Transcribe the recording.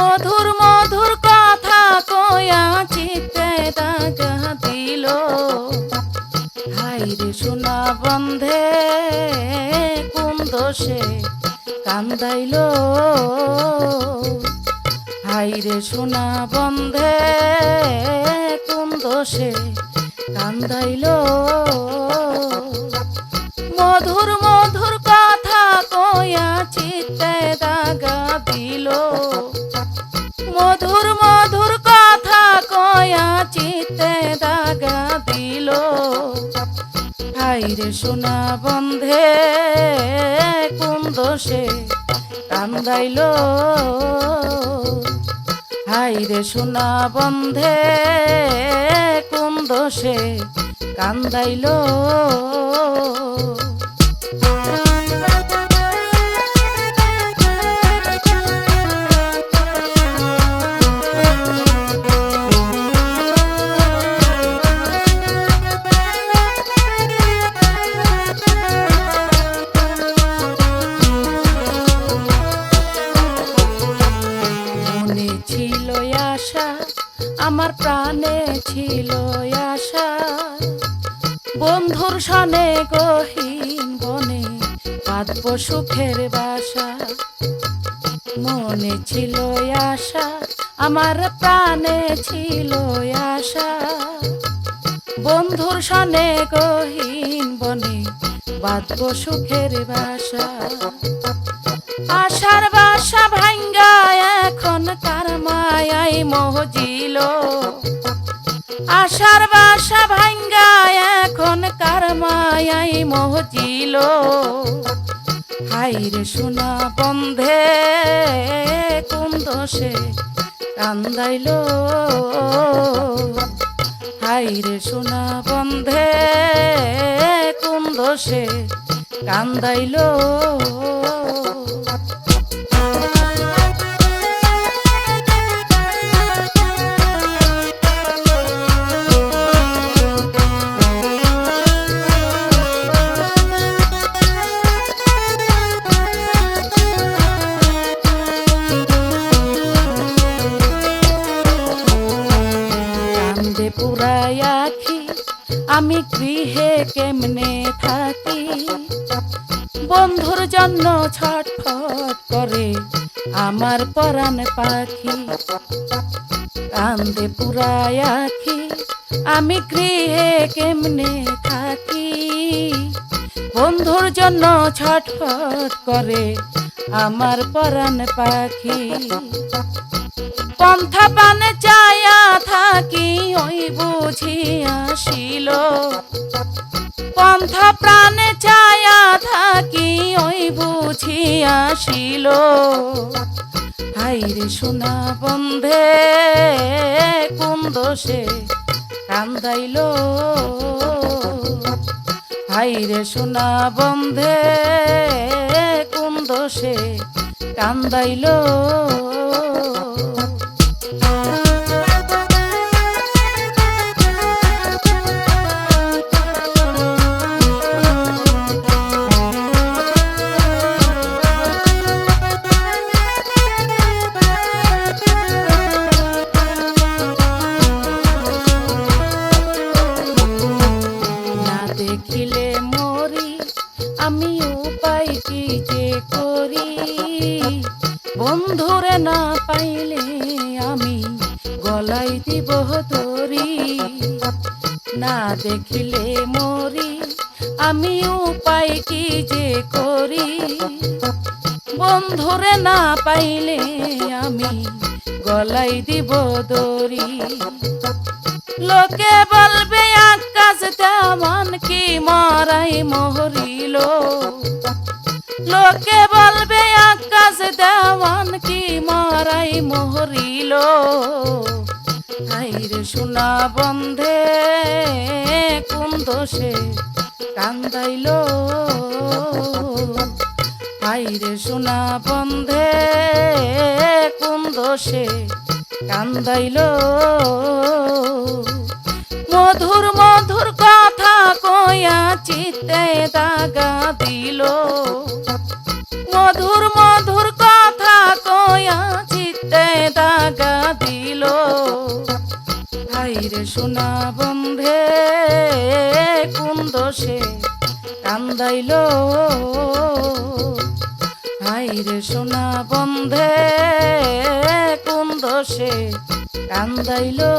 মধুর মধুর কথা কয়া চিতে তাজা দিল। হাই রে সোনা বন্ধে কোন দোষে কান্দাইল। হাই রে শুনা বন্ধে কোন দোষে কান্দাইল। মধুর মধুর মধুর মধুর কথা কয়া চিত্তে দাগা দিল। হাইরে সোনা বন্ধে কোন দোষে কান্দাইল। হাইরে সোনা বন্ধে কোন দোষে কান্দাইল। আমার প্রাণে ছিল আশা। বন্ধুর সনে গহীন বনে পাতব সুখের বাসা। মনে ছিল আশা, আমার প্রাণে ছিল আশা। বন্ধুর সনে গহীন বনে বাঁধব সুখের বাসা। আশার বাসা ভাঙ্গা এখন কার মায়াই মহজিল আশার বাসা ভাঙ্গা, এখন কার মায়াই মহজিল হাইরে সোনা বন্ধে, কোন দোষে কান্দাইল? হাইরে সোনা বন্ধে, কোন দোষে কান্দাইল? আমি গৃহে কেমনে থাকি? বন্ধুর জন্য ছটফট করে আমার পরাণ পাখি। কান্দে পুরাই আখি, আমি গৃহে কেমনে থাকি? বন্ধুর জন্য ছটফট করে আমার পরাণ পাখি। পন্থা পানে চায়া থাকি ওই বুঝি আসিল? পন্থা প্রাণে চায়া থাকি ওই বুঝি আসিল। হাইরে সোনা বন্ধে, কোন দোষে কান্দাইল? হাইরে সোনা বন্ধে, কোন দোষে কান্দাইল? আমি উপায় কি যে করি। বন্ধুরে না পাইলে আমি গলাই দিব তরি। না দেখিলে মরি, আমি উপায় কি যে করি? বন্ধুরে না পাইলে আমি গলাই দিব দরি লোকে বলবে, আকাশ তেমন কি মরাই মহরিল। লোকে বলবে, আকাশ তেমন কি মরাই মহরিল? হাইরে সোনা বন্ধে কোন দোষে কান্দাইল? হাইরে সোনা বন্ধে কোন দোষে কান্দাইল? মধুর মধুর কথা হাইরে সোনা বন্ধে কোন দোষে কান্দাইল? আইরে সোনা বন্ধে কোন দোষে কান্দাইলো?